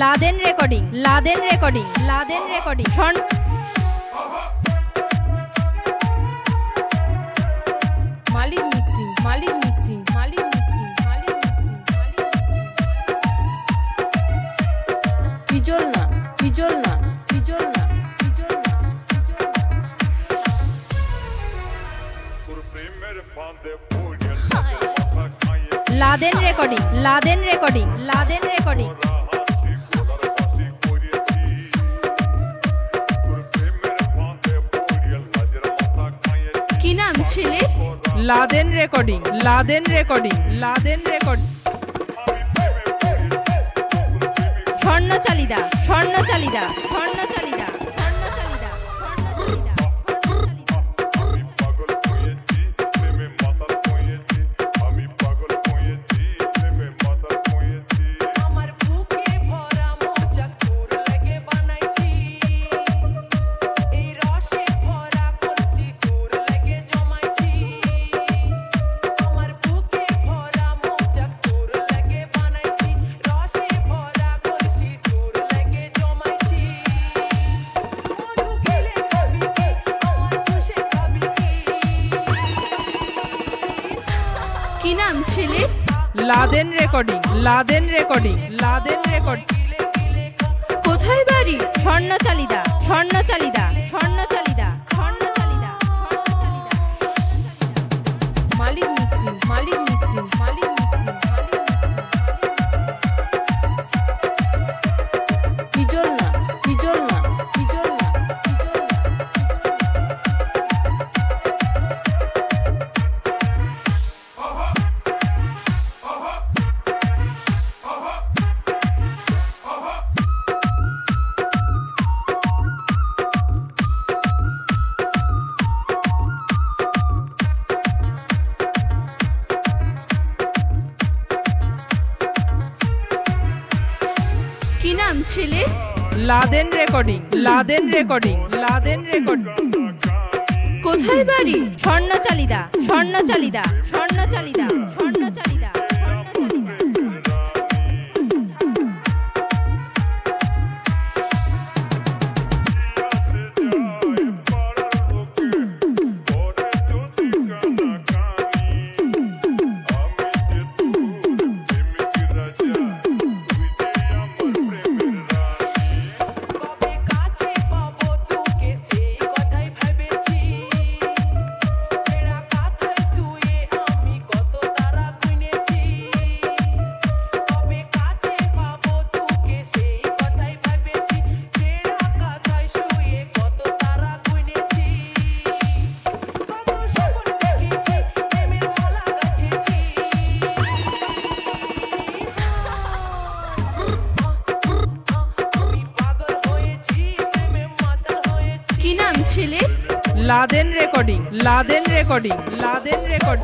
Laden recording Laden recording Laden recording. মালিক mixing মালিক mixing মালিক mixing মালিক mixing মালিক পিজল না পিজল না পিজল না পিজল না তোর প্রেমের ফাঁদে পড়ে মাথা লাদেন recording Laden recording Laden recording. খাইয়েছি কি ছেলে Laden recording Laden recording Laden record স্বর্ণ চালিদা স্বর্ণ ছেলে? Laden recording Laden recording Laden record. কোথায় বাড়ি? স্বর্ণ চালিদা স্বর্ণ কি নাম ছেলে? Laden recording Laden recording Laden recording. কোথায় বাড়ি? স্বর্ণ চালিদা স্বর্ণ চালিদা ছেলে? Laden recording Laden recording Laden record.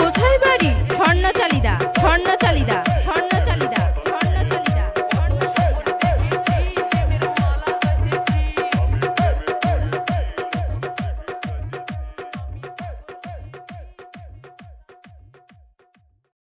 কোথায় বাড়ি? স্বর্ণচালিদা স্বর্ণচালিদা।